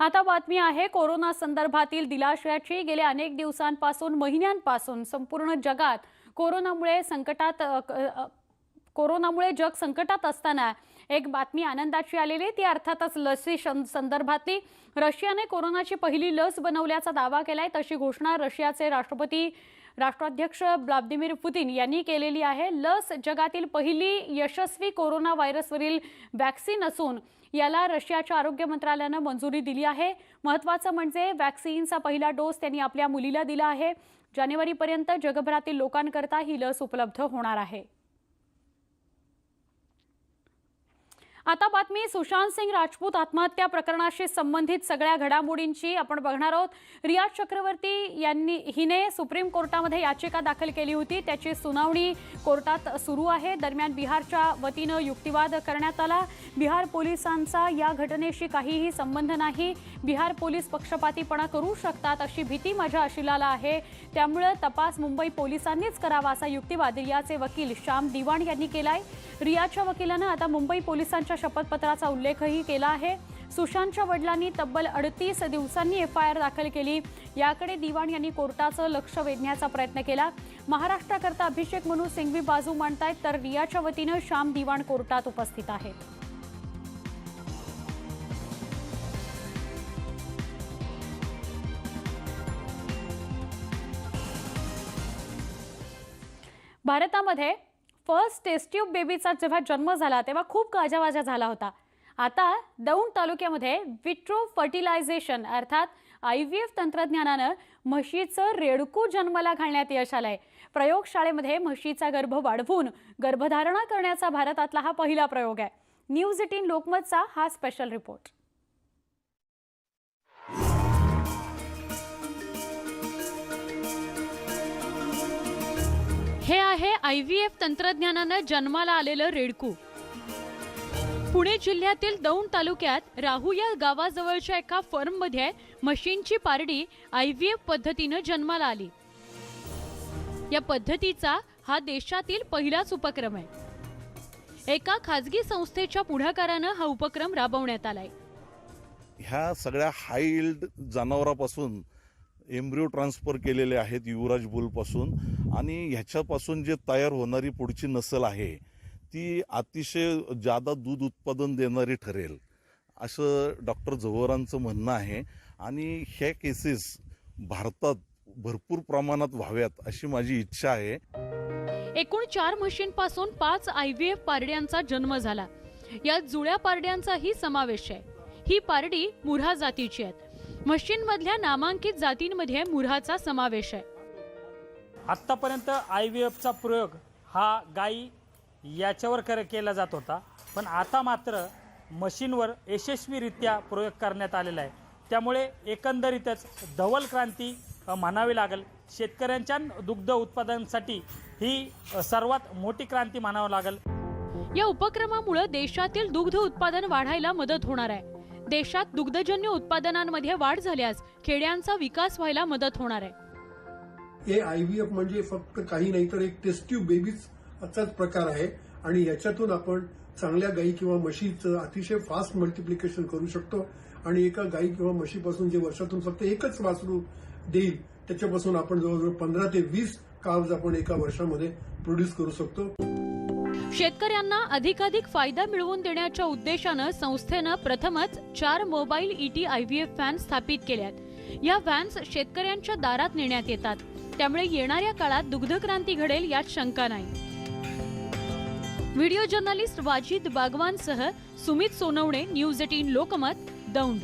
आता बातमी आहे कोरोना संदर्भातील दिलाशयाची गेल्या अनेक दिवसांपासून महिन्यांपासून संपूर्ण जगात कोरोनामुळे संकटात क- कोरोनामुळे जग संकटात असताना एक बातमी आनंदाची आलेली ती अर्थातच लसी संदर्भातली. रशियाने कोरोनाची पहिली लस बनवल्याचा दावा केलाय तशी घोषणा रशियाचे राष्ट्रपती राष्ट्राध्यक्ष व्लादिमीर पुतीन यांनी केलेली आहे लस जगातील पहिली यशस्वी कोरोना व्हायरसवरील वॅक्सिन असून याला रशियाच्या आरोग्य मंत्रालयानं मंजुरी दिली आहे. महत्त्वाचं म्हणजे वॅक्सिनचा पहिला डोस त्यांनी आपल्या मुलीला दिला आहे. जानेवारीपर्यंत जगभरातील लोकांकरता ही लस उपलब्ध होणार आहे. आता बातमी सुशांत सिंग राजपूत आत्महत्या प्रकरणाशी संबंधित सगळ्या घडामोडींची आपण बघणार आहोत. रियाज चक्रवर्ती यांनी हिने सुप्रीम कोर्टामध्ये याचिका दाखल केली होती. त्याची सुनावणी कोर्टात सुरू आहे. दरम्यान बिहारच्या वतीनं युक्तिवाद करण्यात आला. बिहार पोलिसांचा या घटनेशी काहीही संबंध नाही. बिहार पोलीस पक्षपातीपणा करू शकतात अशी भीती माझ्या अशिलाला आहे. त्यामुळे तपास मुंबई पोलिसांनीच करावा असा युक्तिवाद रियाचे वकील श्याम दिवाण यांनी केलाय. रियाच्या वकिलानं आता मुंबई पोलिसांच्या शपथपत्राचा उल्लेखही केला आहे. सुशांतच्या वडिलांनी तब्बल अडतीस दिवसांनी एफ आय आर दाखल केली. याकडे दिवाण यांनी कोर्टाचं लक्ष वेधण्याचा प्रयत्न केला. महाराष्ट्राकरता अभिषेक म्हणून सिंघवी बाजू मांडतायत तर रियाच्या वतीनं श्याम दिवाण कोर्टात उपस्थित आहेत. भारतामध्ये फर्स्ट टेस्ट्यूब बेबीचा जेव्हा जन्म झाला तेव्हा खूप गाजावाजा झाला होता. आता दौंड तालुक्यामध्ये विट्रो फर्टिलायझेशन अर्थात आय व्ही एफ तंत्रज्ञानानं म्हशीचं रेडकू जन्माला घालण्यात यश आलंय. प्रयोगशाळेमध्ये म्हशीचा गर्भ वाढवून गर्भधारणा करण्याचा भारतातला हा पहिला प्रयोग आहे. न्यूज एटीन लोकमतचा हा स्पेशल रिपोर्ट हे आय व्ही एफ तंत्रज्ञानानं जन्माला आलेलं रेडकू. पुणे जिल्ह्यातील दौंड तालुक्यात राहू या गावाजवळच्या एका फर्ममध्ये मशीनची पारडी आय व्ही एफ पद्धतीनं जन्माला आली. या पद्धतीचा हा देशातील पहिलाच उपक्रम आहे. एका खाजगी संस्थेच्या पुढाकारानं हा उपक्रम राबवण्यात आलाय. ह्या सगळ्या हाईल्ड जनावरापासून एम्ब्रिओ ट्रान्सफर केलेले आहेत युवराज बुलपासून. आणि ह्याच्यापासून जे तयार होणारी पुढची नसल आहे ती अतिशय जादा दूध उत्पादन देणारी ठरेल असं डॉक्टर जव्हरांचं म्हणणं आहे. आणि ह्या केसेस भारतात भरपूर प्रमाणात व्हाव्यात अशी माझी इच्छा आहे. एकूण चार म्हशींपासून पाच आय व्ही एफ पारड्यांचा जन्म झाला. यात जुळ्या पारड्यांचाही समावेश आहे. ही पारडी मुऱ्हा जातीची आहेत. म्हशींमधल्या नामांकित जातींमध्ये मुऱ्हाचा समावेश आहे. आत्तापर्यंत आय व्ही एफचा प्रयोग हा गायी याच्यावर कर केला जात होता. पण आता मात्र मशीनवर यशस्वीरित्या प्रयोग करण्यात आलेला आहे. त्यामुळे एकंदरीतच धवल क्रांती म्हणावी लागेल. शेतकऱ्यांच्या दुग्ध उत्पादनासाठी ही सर्वात मोठी क्रांती म्हणावं लागेल. या उपक्रमामुळे देशातील दुग्ध उत्पादन वाढायला मदत होणार आहे. देशात दुग्धजन्य उत्पादनांमध्ये वाढ झाल्यास खेड्यांचा विकास व्हायला मदत होणार आहे. हे आय व्ही एफ म्हणजे फक्त काही नाही तर एक टेस्टिव्ह बेबीज असाच प्रकार आहे आणि याच्यातून आपण चांगल्या गायी किंवा म्हशीचं अतिशय फास्ट मल्टिप्लिकेशन करू शकतो आणि एका गायी किंवा म्हशीपासून जे वर्षातून फक्त एकच वासरू देईल त्याच्यापासून आपण जवळजवळ पंधरा ते वीस काव्ज आपण एका वर्षामध्ये प्रोड्यूस करू शकतो. शेतकऱ्यांना अधिकाधिक फायदा मिळवून देण्याच्या उद्देशानं संस्थेनं प्रथमच चार mobile E T I V F van स्थापित केल्यात. या व्हॅन्स शेतकऱ्यांच्या दारात नेण्यात येतात. त्यामुळे येणाऱ्या काळात दुग्ध क्रांती घडेल यात शंका नाही. व्हिडिओ जर्नलिस्ट वाजिद बागवानसह सुमित सोनवणे न्यूज एटीन लोकमत दौंड.